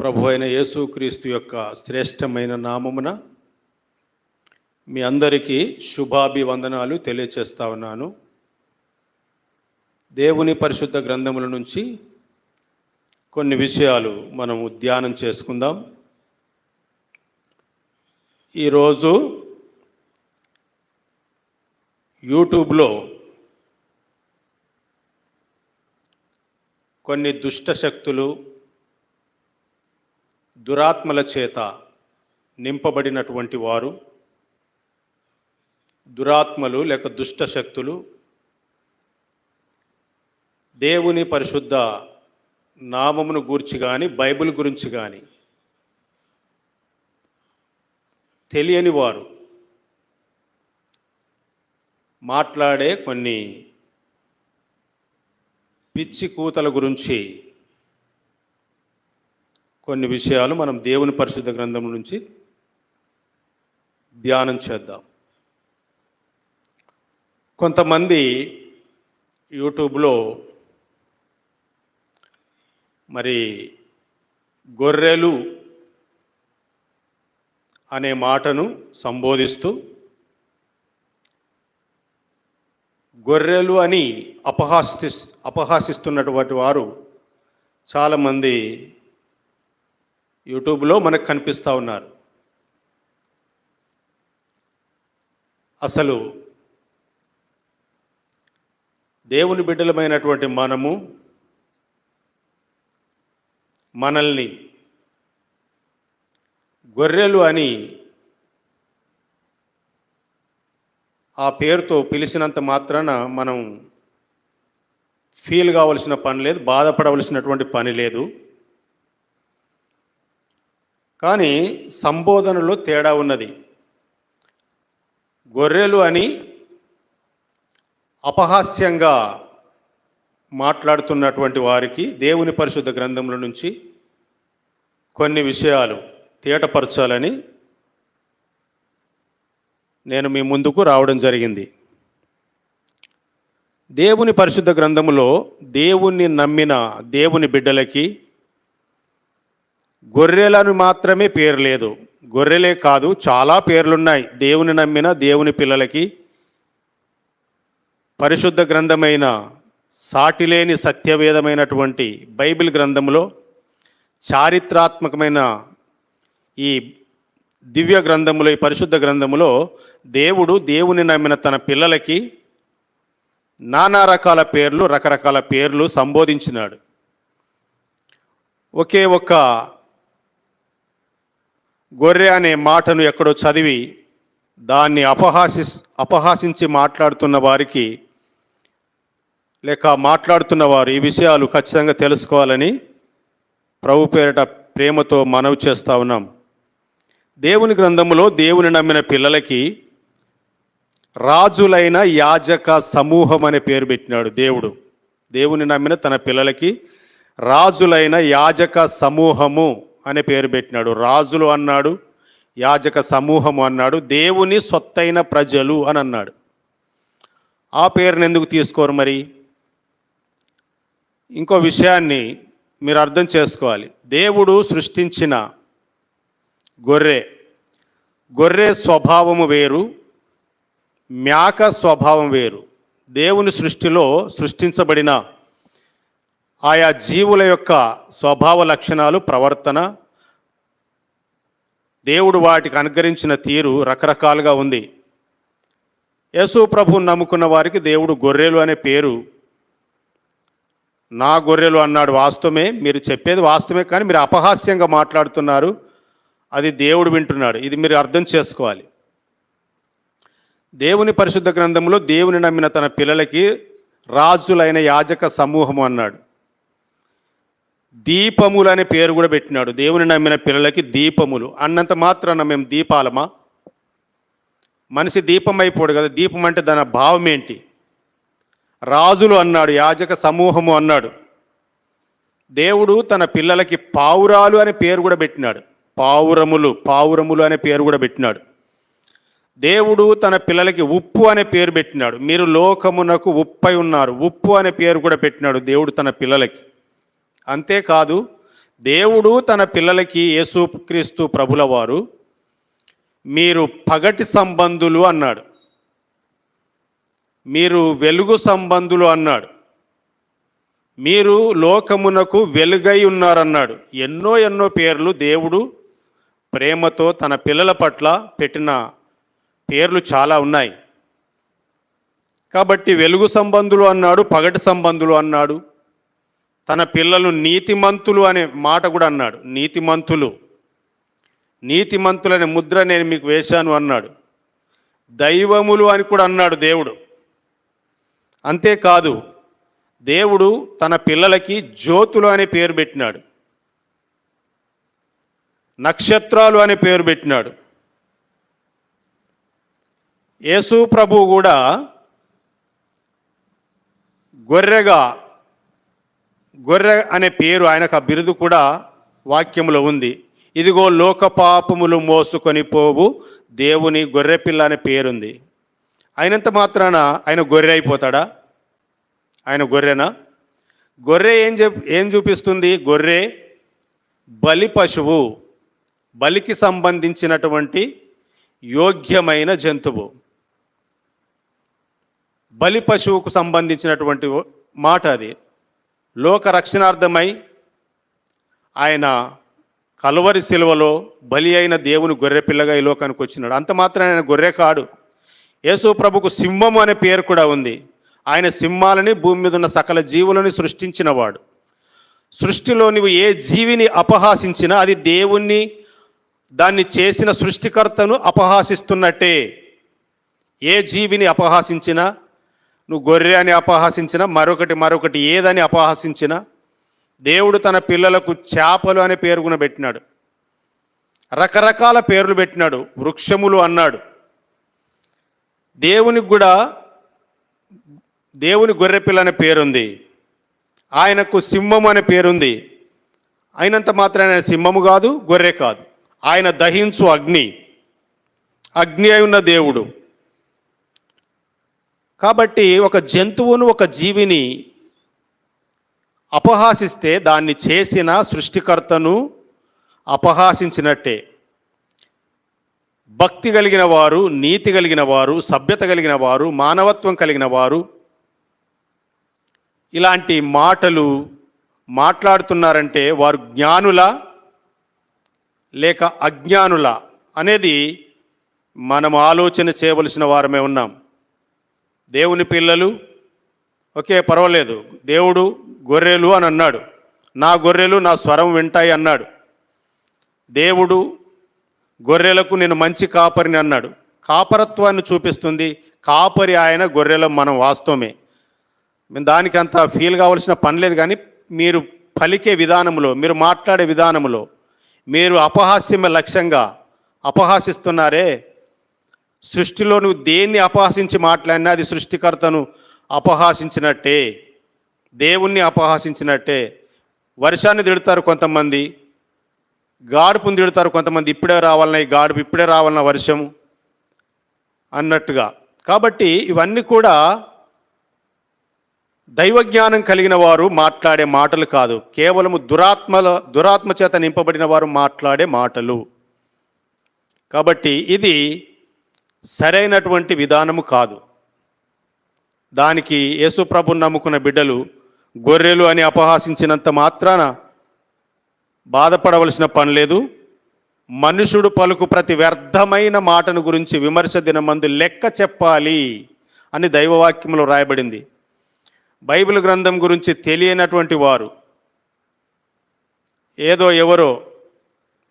ప్రభు అయిన యేసుక్రీస్తు యొక్క శ్రేష్టమైన నామమున మీ అందరికీ శుభాభివందనాలు తెలియచేస్తా ఉన్నాను. దేవుని పరిశుద్ధ గ్రంథముల నుంచి కొన్ని విషయాలు మనము ధ్యానం చేసుకుందాం. ఈరోజు యూట్యూబ్లో కొన్ని దుష్ట శక్తులు దురాత్మల చేత నింపబడినటువంటి వారు దురాత్మలు లేక దుష్ట శక్తులు దేవుని పరిశుద్ధ నామమును గూర్చి కానీ బైబిల్ గురించి కానీ తెలియని వారు మాట్లాడే కొన్ని పిచ్చి కూతల గురించి కొన్ని విషయాలు మనం దేవుని పరిశుద్ధ గ్రంథం నుంచి ధ్యానం చేద్దాం. కొంతమంది యూట్యూబ్లో మరి గొర్రెలు అనే మాటను సంబోధిస్తూ గొర్రెలు అని అపహాసి అపహాసిస్తున్నటువంటి వారు చాలామంది యూట్యూబ్లో మనకు కనిపిస్తూ ఉన్నారు. అసలు దేవుని బిడ్డలమైనటువంటి మనము మనల్ని గొర్రెలు అని ఆ పేరుతో పిలిచినంత మాత్రాన మనం ఫీల్ కావలసిన పని లేదు బాధపడవలసినటువంటి పని లేదు. కానీ సంబోధనలో తేడా ఉన్నది. గొర్రెలు అని అపహాస్యంగా మాట్లాడుతున్నటువంటి వారికి దేవుని పరిశుద్ధ గ్రంథముల నుంచి కొన్ని విషయాలు తేటపరచాలని నేను మీ ముందుకు రావడం జరిగింది. దేవుని పరిశుద్ధ గ్రంథములో దేవుణ్ణి నమ్మిన దేవుని బిడ్డలకి గొర్రెలను మాత్రమే పేరు లేదు. గొర్రెలే కాదు చాలా పేర్లున్నాయి. దేవుని నమ్మిన దేవుని పిల్లలకి పరిశుద్ధ గ్రంథమైన సాటిలేని సత్యవేదమైనటువంటి బైబిల్ గ్రంథములో చారిత్రాత్మకమైన ఈ దివ్య గ్రంథములో ఈ పరిశుద్ధ గ్రంథములో దేవుడు దేవుని నమ్మిన తన పిల్లలకి నానా రకాల పేర్లు రకరకాల పేర్లు సంబోధించినాడు. ఒకే ఒక్క గొర్రె అనే మాటను ఎక్కడో చదివి దాన్ని అపహాసి అపహాసించి మాట్లాడుతున్న వారికి లేక మాట్లాడుతున్న వారు ఈ విషయాలు ఖచ్చితంగా తెలుసుకోవాలని ప్రభు పేరిట ప్రేమతో మనవి చేస్తా ఉన్నాం. దేవుని గ్రంథములో దేవుని నమ్మిన పిల్లలకి రాజులైన యాజక సమూహం అనే పేరు పెట్టినాడు దేవుడు. దేవుని నమ్మిన తన పిల్లలకి రాజులైన యాజక సమూహము అనే పేరు పెట్టినాడు. రాజులు అన్నాడు యాజక సమూహము అన్నాడు దేవుని సొత్తైన ప్రజలు అని అన్నాడు. ఆ పేరుని ఎందుకు తీసుకోరు మరి? ఇంకో విషయాన్ని మీరు అర్థం చేసుకోవాలి. దేవుడు సృష్టించిన గొర్రె గొర్రె స్వభావము వేరు మేక స్వభావం వేరు. దేవుని సృష్టిలో సృష్టించబడిన ఆయా జీవుల యొక్క స్వభావ లక్షణాలు ప్రవర్తన దేవుడు వాటికి అనుగ్రహించిన తీరు రకరకాలుగా ఉంది. యేసు ప్రభు నమ్ముకున్న వారికి దేవుడు గొర్రెలు అనే పేరు నా గొర్రెలు అన్నాడు వాస్తవమే. మీరు చెప్పేది వాస్తవమే కానీ మీరు అపహాస్యంగా మాట్లాడుతున్నారు. అది దేవుడు వింటున్నాడు. ఇది మీరు అర్థం చేసుకోవాలి. దేవుని పరిశుద్ధ గ్రంథంలో దేవుని నమ్మిన తన పిల్లలకి రాజులైన యాజక సమూహము అన్నాడు. దీపములు అనే పేరు కూడా పెట్టినాడు. దేవుని నమ్మిన పిల్లలకి దీపములు. అన్నంత మాత్రాన మేము దీపాలమా? మనిషి దీపం అయిపోడు కదా. దీపం అంటే దాని భావం ఏంటి? రాజులు అన్నాడు యాజక సమూహము అన్నాడు. దేవుడు తన పిల్లలకి పావురాలు అనే పేరు కూడా పెట్టినాడు. పావురములు పావురములు అనే పేరు కూడా పెట్టినాడు. దేవుడు తన పిల్లలకి ఉప్పు అనే పేరు పెట్టినాడు. మీరు లోకమునకు ఉప్పై ఉన్నారు. ఉప్పు అనే పేరు కూడా పెట్టినాడు దేవుడు తన పిల్లలకి. అంతేకాదు దేవుడు తన పిల్లలకి యేసుక్రీస్తు ప్రభుల వారు మీరు పగటి సంబంధులు అన్నాడు. మీరు వెలుగు సంబంధులు అన్నాడు. మీరు లోకమునకు వెలుగై ఉన్నారన్నాడు. ఎన్నో ఎన్నో పేర్లు దేవుడు ప్రేమతో తన పిల్లల పట్ల పెట్టిన పేర్లు చాలా ఉన్నాయి. కాబట్టి వెలుగు సంబంధులు అన్నాడు పగటి సంబంధులు అన్నాడు. తన పిల్లలు నీతిమంతులు అనే మాట కూడా అన్నాడు. నీతిమంతులు. నీతిమంతులనే ముద్ర నేను మీకు వేశాను అన్నాడు. దైవములు అని కూడా అన్నాడు దేవుడు. అంతేకాదు దేవుడు తన పిల్లలకి జ్యోతులు అనే పేరు పెట్టినాడు. నక్షత్రాలు అనే పేరు పెట్టినాడు. యేసు ప్రభు కూడా గొర్రెగా గొర్రె అనే పేరు ఆయనకు ఆ బిరుదు కూడా వాక్యములో ఉంది. ఇదిగో లోక పాపములు మోసుకొని పోవు దేవుని గొర్రెపిల్ల అనే పేరుంది. అయినంత మాత్రాన ఆయన గొర్రె అయిపోతాడా? ఆయన గొర్రెనా? గొర్రె ఏం చెప్ ఏం చూపిస్తుంది? గొర్రె బలి పశువు బలికి సంబంధించినటువంటి యోగ్యమైన జంతువు. బలి పశువుకు సంబంధించినటువంటి మాట అది. లోక రక్షణార్థమై ఆయన కలువరి శిలువలో బలి అయిన దేవుని గొర్రె పిల్లగా ఈ లోకానికి వచ్చినాడు. అంత మాత్రం ఆయన గొర్రె కాడు. యేసు ప్రభుకు సింహము అనే పేరు కూడా ఉంది. ఆయన సింహాలని భూమి మీద ఉన్న సకల జీవులని సృష్టించినవాడు సృష్టిలో నువ్వు ఏ జీవిని అపహాసించినా అది దేవుణ్ణి దాన్ని చేసిన సృష్టికర్తను అపహాసిస్తున్నట్టే. ఏ జీవిని అపహాసించినా నువ్వు గొర్రె అని అపహాసించినా మరొకటి మరొకటి ఏదని అపహాసించినా దేవుడు తన పిల్లలకు చేపలు అనే పేరున పెట్టినాడు. రకరకాల పేర్లు పెట్టినాడు. వృక్షములు అన్నాడు. దేవునికి కూడా దేవుని గొర్రెపిల్ల అనే పేరుంది. ఆయనకు సింహం అనే పేరుంది. అయినంత మాత్రమే ఆయన సింహము కాదు గొర్రె కాదు. ఆయన దహించు అగ్ని. అగ్ని అయి ఉన్న దేవుడు. కాబట్టి ఒక జంతువును ఒక జీవిని అపహాసిస్తే దాన్ని చేసిన సృష్టికర్తను అపహాసించినట్టే. భక్తి కలిగిన వారు నీతి కలిగిన వారు సభ్యత కలిగిన వారు మానవత్వం కలిగిన వారు ఇలాంటి మాటలు మాట్లాడుతున్నారంటే వారు జ్ఞానుల లేక అజ్ఞానుల అనేది మనం ఆలోచన చేయవలసిన వారమే ఉన్నాం. దేవుని పిల్లలు ఓకే పర్వాలేదు. దేవుడు గొర్రెలు అని అన్నాడు. నా గొర్రెలు నా స్వరం వింటాయి అన్నాడు. దేవుడు గొర్రెలకు నేను మంచి కాపరిని అన్నాడు. కాపరత్వాన్ని చూపిస్తుంది. కాపరి ఆయన గొర్రెల మనం వాస్తవమే. మేము దానికి అంత ఫీల్ కావాల్సిన పని లేదు కానీ మీరు పలికే విధానంలో మీరు మాట్లాడే విధానంలో మీరు అపహాస్యమే లక్ష్యంగా అపహాసిస్తున్నారే సృష్టిలో నువ్వు దేన్ని అపహాసించి మాట్లాడినా అది సృష్టికర్తను అపహాసించినట్టే దేవుణ్ణి అపహాసించినట్టే. వర్షాన్ని తిడతారు కొంతమంది గాడుపుని తిడతారు కొంతమంది ఇప్పుడే రావాలన్నా ఈ గాడుపు ఇప్పుడే రావాలన్నా వర్షం అన్నట్టుగా. కాబట్టి ఇవన్నీ కూడా దైవజ్ఞానం కలిగిన వారు మాట్లాడే మాటలు కాదు. కేవలము దురాత్మల దురాత్మ చేత నింపబడిన వారు మాట్లాడే మాటలు. కాబట్టి ఇది సరైనటువంటి విధానము కాదు. దానికి యేసుప్రభుని నమ్ముకున్న బిడ్డలు గొర్రెలు అని అపహాసించినంత మాత్రాన బాధపడవలసిన పని లేదు. మనుషుడు పలుకు ప్రతి వ్యర్థమైన మాటను గురించి విమర్శ దినమందు లెక్క చెప్పాలి అని దైవవాక్యంలో రాయబడింది. బైబిల్ గ్రంథం గురించి తెలియనటువంటి వారు ఏదో ఎవరో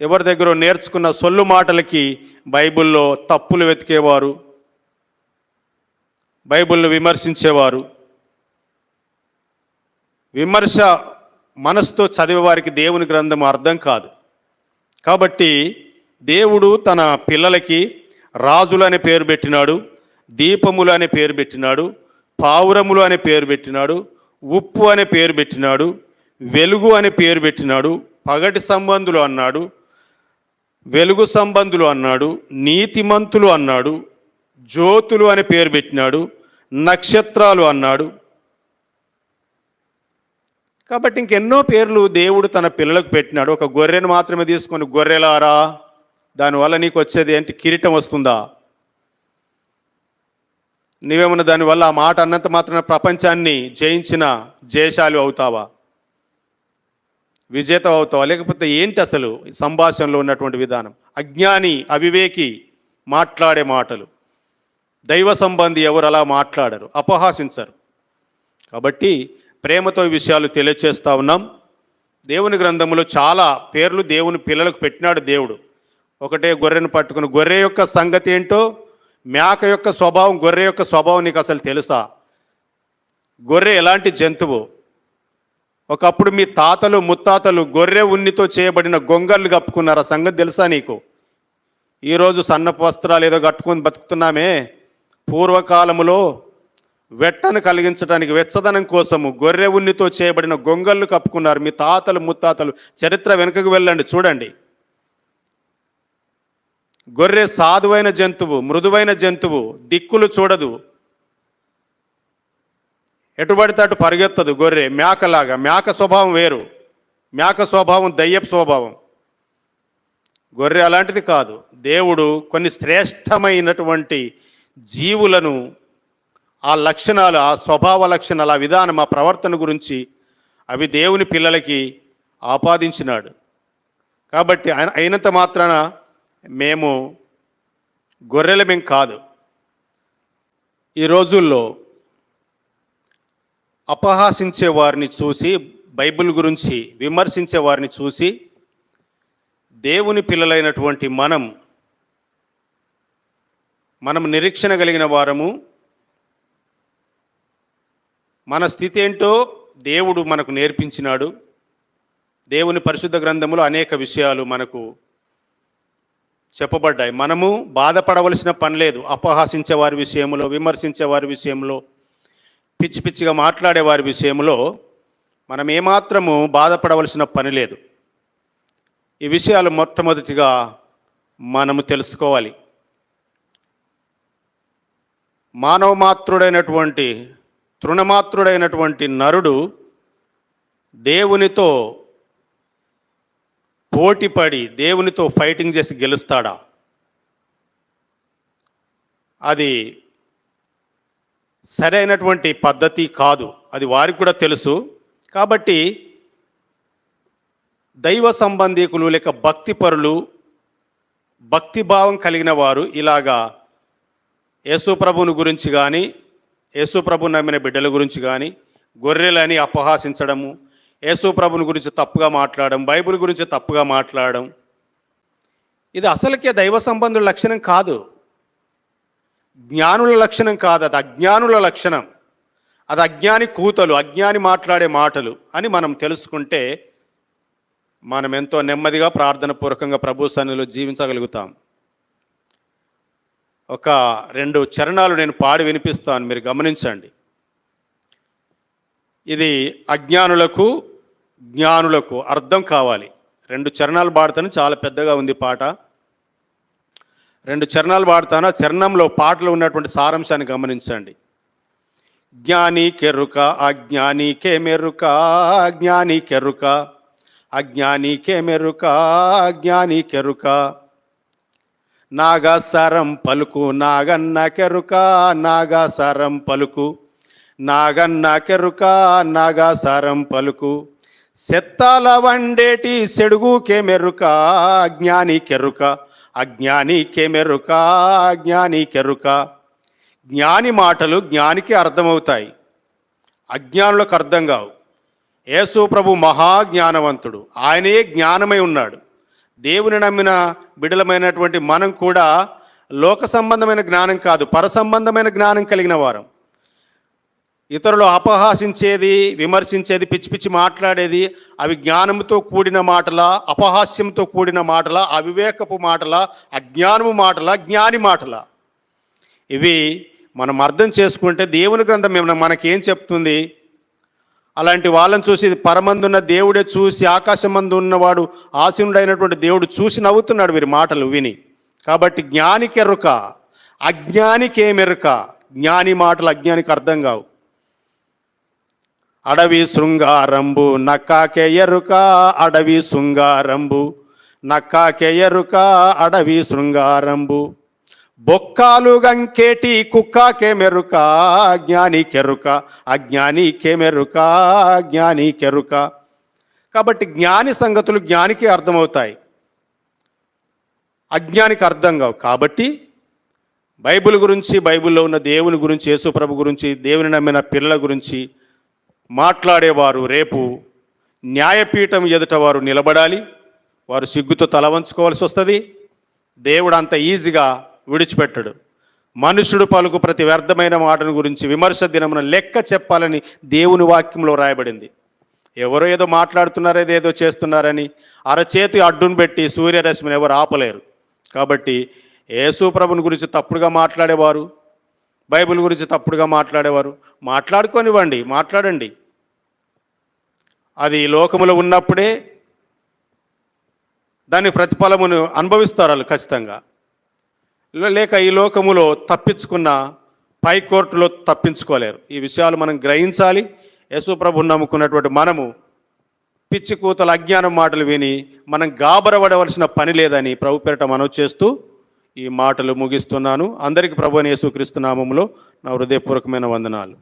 ఎవరి దగ్గర నేర్చుకున్న సొల్లు మాటలకి బైబిల్లో తప్పులు వెతికేవారు బైబిల్ను విమర్శించేవారు. విమర్శ మనసుతో చదివేవారికి దేవుని గ్రంథం అర్థం కాదు. కాబట్టి దేవుడు తన పిల్లలకి రాజులు అనే పేరు పెట్టినాడు దీపములు అనే పేరు పెట్టినాడు పావురములు అనే పేరు పెట్టినాడు ఉప్పు అనే పేరు పెట్టినాడు వెలుగు అనే పేరు పెట్టినాడు పగటి సంబంధులు అన్నాడు వెలుగు సంబంధులు అన్నాడు నీతిమంతులు అన్నాడు జ్యోతులు అనే పేరు పెట్టినాడు నక్షత్రాలు అన్నాడు. కాబట్టి ఇంకెన్నో పేర్లు దేవుడు తన పిల్లలకు పెట్టినాడు. ఒక గొర్రెను మాత్రమే తీసుకొని గొర్రెలారా దానివల్ల నీకు వచ్చేది ఏంటి? కిరీటం వస్తుందా? నీవేమన్నా దానివల్ల ఆ మాట అన్నంత మాత్రం ప్రపంచాన్ని జయించిన జయశాలు అవుతావా? విజేత అవుతావా లేకపోతే ఏంటి అసలు సంభాషణలో ఉన్నటువంటి విధానం? అజ్ఞాని అవివేకి మాట్లాడే మాటలు. దైవ సంబంధి ఎవరు అలా మాట్లాడరు అపహాసించరు. కాబట్టి ప్రేమతో విషయాలు తెలియచేస్తూ ఉన్నాం. దేవుని గ్రంథంలో చాలా పేర్లు దేవుని పిల్లలకు పెట్టినాడు దేవుడు. ఒకటే గొర్రెను పట్టుకుని గొర్రె యొక్క సంగతి ఏంటో? మేక యొక్క స్వభావం గొర్రె యొక్క స్వభావం నీకు అసలు తెలుసా? గొర్రె ఎలాంటి జంతువు? ఒకప్పుడు మీ తాతలు ముత్తాతలు గొర్రె ఉన్నితో చేయబడిన గొంగళ్ళు కప్పుకున్నారు? ఆ సంగతి తెలుసా నీకు? ఈరోజు సన్నపు వస్త్రాలు ఏదో కట్టుకొని బతుకుతున్నామే. పూర్వకాలములో వెట్టను కలిగించడానికి వెచ్చదనం కోసము గొర్రె ఉన్నితో చేయబడిన గొంగళ్ళు కప్పుకున్నారు మీ తాతలు ముత్తాతలు. చరిత్ర వెనుకకు వెళ్ళండి చూడండి. గొర్రె సాధువైన జంతువు మృదువైన జంతువు దిక్కులు చూడదు. ఎటుబడితే అటు పరిగెత్తదు గొర్రె మేకలాగా. మేక స్వభావం వేరు. మేక స్వభావం దయ్యపు స్వభావం. గొర్రె అలాంటిది కాదు. దేవుడు కొన్ని శ్రేష్టమైనటువంటి జీవులను ఆ లక్షణాలు ఆ స్వభావ లక్షణాలు ఆ విధానం ఆ ప్రవర్తన గురించి అవి దేవుని పిల్లలకి ఆపాదించినాడు. కాబట్టి ఆయన అయినంత మాత్రాన మేము గొర్రెలమేం కాదు. ఈ రోజుల్లో అపహాసించే వారిని చూసి బైబిల్ గురించి విమర్శించే వారిని చూసి దేవుని పిల్లలైనటువంటి మనం మనం నిరీక్షణ కలిగిన వారము మన స్థితి ఏంటో దేవుడు మనకు నేర్పించినాడు. దేవుని పరిశుద్ధ గ్రంథములో అనేక విషయాలు మనకు చెప్పబడ్డాయి. మనము బాధపడవలసిన పని లేదు. అపహాసించే వారి విషయంలో విమర్శించే వారి విషయంలో పిచ్చి పిచ్చిగా మాట్లాడే వారి విషయంలో మనం ఏమాత్రము బాధపడవలసిన పని లేదు. ఈ విషయాలు మొట్టమొదటిగా మనము తెలుసుకోవాలి. మానవమాత్రుడైనటువంటి తృణమాత్రుడైనటువంటి నరుడు దేవునితో పోటీపడి దేవునితో ఫైటింగ్ చేసి గెలుస్తాడా? అది సరైనటువంటి పద్ధతి కాదు. అది వారికి కూడా తెలుసు. కాబట్టి దైవ సంబంధికులు లేక భక్తిపరులు భక్తిభావం కలిగిన వారు ఇలాగా యేసుప్రభుని గురించి కానీ యేసుప్రభు నమ్మిన బిడ్డల గురించి కానీ గొర్రెలని అపహాసించడము యేసుప్రభుని గురించి తప్పుగా మాట్లాడడం బైబిల్ గురించి తప్పుగా మాట్లాడడం ఇది అసలుకే దైవ సంబంధుల లక్షణం కాదు. జ్ఞానుల లక్షణం కాదు అది అజ్ఞానుల లక్షణం. అది అజ్ఞాని కూతలు అజ్ఞాని మాట్లాడే మాటలు అని మనం తెలుసుకుంటే మనం ఎంతో నెమ్మదిగా ప్రార్థన పూర్వకంగా ప్రభు సన్నిలో జీవించగలుగుతాం. ఒక రెండు చరణాలు నేను పాడి వినిపిస్తాను మీరు గమనించండి. ఇది అజ్ఞానులకు జ్ఞానులకు అర్థం కావాలి. రెండు చరణాలు పాడతాను చాలా పెద్దగా ఉంది పాట. రెండు చరణాలు పాడతాను? చరణంలో పాటలు ఉన్నటువంటి సారాంశాన్ని గమనించండి. జ్ఞానికెరుక అజ్ఞానికే మెరుక అజ్ఞానికెరుక అజ్ఞానికే మెరుక అజ్ఞాని కెరుక. నాగసరం పలుకు నాగన్న కెరుక నాగసరం పలుకు నాగన్న కెరుక నాగసరం పలుకు. సెత్తాల వండేటి సెడుగుకే మెరుక అజ్ఞాని కెరుక అజ్ఞాని కెమెరుక జ్ఞాని మాటలు జ్ఞానికి అర్థమవుతాయి. అజ్ఞానులకు అర్థం కావు. యేసు ప్రభు మహాజ్ఞానవంతుడు. ఆయనే జ్ఞానమై ఉన్నాడు. దేవుని నమ్మిన బిడలమైనటువంటి మనం కూడా లోక సంబంధమైన జ్ఞానం కాదు పర సంబంధమైన జ్ఞానం కలిగిన వారం. ఇతరులు అపహాసించేది విమర్శించేది పిచ్చి పిచ్చి మాట్లాడేది అవి జ్ఞానంతో కూడిన మాటల అపహాస్యంతో కూడిన మాటల అవివేకపు మాటల అజ్ఞానము మాటల జ్ఞాని మాటల. ఇవి మనం అర్థం చేసుకుంటే దేవుని గ్రంథం ఏమైనా మనకేం చెప్తుంది? అలాంటి వాళ్ళని చూసి పరమందున్న దేవుడే చూసి ఆకాశమందు ఉన్నవాడు ఆశీనుడైనటువంటి దేవుడు చూసి నవ్వుతున్నాడు వీరి మాటలు విని. కాబట్టి జ్ఞానికి అజ్ఞానికేమెరుక జ్ఞాని మాటలు అజ్ఞానికి అర్థం కావు. అడవి శృంగారంబు నక్కాకే ఎరుక అడవి శృంగారంబు నక్కాకే ఎరుక అడవి శృంగారంబు బొక్కాలు గంకేటి కుక్కాకే మెరుక జ్ఞాని కెరుక అజ్ఞాని కెమెరుక జ్ఞాని కెరుక కాబట్టి జ్ఞాని సంగతులు జ్ఞానికి అర్థమవుతాయి. అజ్ఞానికి అర్థం కావు. కాబట్టి బైబిల్ గురించి బైబిల్లో ఉన్న దేవుని గురించి యేసుప్రభు గురించి దేవుని నమ్మిన పిల్లల గురించి మాట్లాడేవారు రేపు న్యాయపీఠం ఎదుట వారు నిలబడాలి. వారు సిగ్గుతో తల వంచుకోవాల్సి వస్తుంది. దేవుడు అంత ఈజీగా విడిచిపెట్టడు. మనుషుడు పలుకు ప్రతి వ్యర్థమైన మాటను గురించి విమర్శ దినమున లెక్క చెప్పాలని దేవుని వాక్యంలో రాయబడింది. ఎవరో ఏదో మాట్లాడుతున్నారో ఏదో చేస్తున్నారని అరచేతి అడ్డును పెట్టి సూర్యరశ్మిని ఎవరు ఆపలేరు. కాబట్టి యేసు ప్రభుని గురించి తప్పుడుగా మాట్లాడేవారు బైబిల్ గురించి తప్పుడుగా మాట్లాడేవారు మాట్లాడుకోనివ్వండి మాట్లాడండి. అది ఈ లోకములో ఉన్నప్పుడే దాని ప్రతిఫలమును అనుభవిస్తారు వాళ్ళు ఖచ్చితంగా లేక ఈ లోకములో తప్పించుకున్న పై కోర్టులో తప్పించుకోలేరు. ఈ విషయాలు మనం గ్రహించాలి. యశుప్రభు నమ్ముకున్నటువంటి మనము పిచ్చి కూతల అజ్ఞానం మాటలు విని మనం గాబరపడవలసిన పని లేదని ప్రభు పేరిట మనం చేస్తూ ఈ మాటలు ముగిస్తున్నాను. అందరికీ ప్రభు యేసుక్రీస్తు నామములో నా హృదయపూర్వకమైన వందనాలు.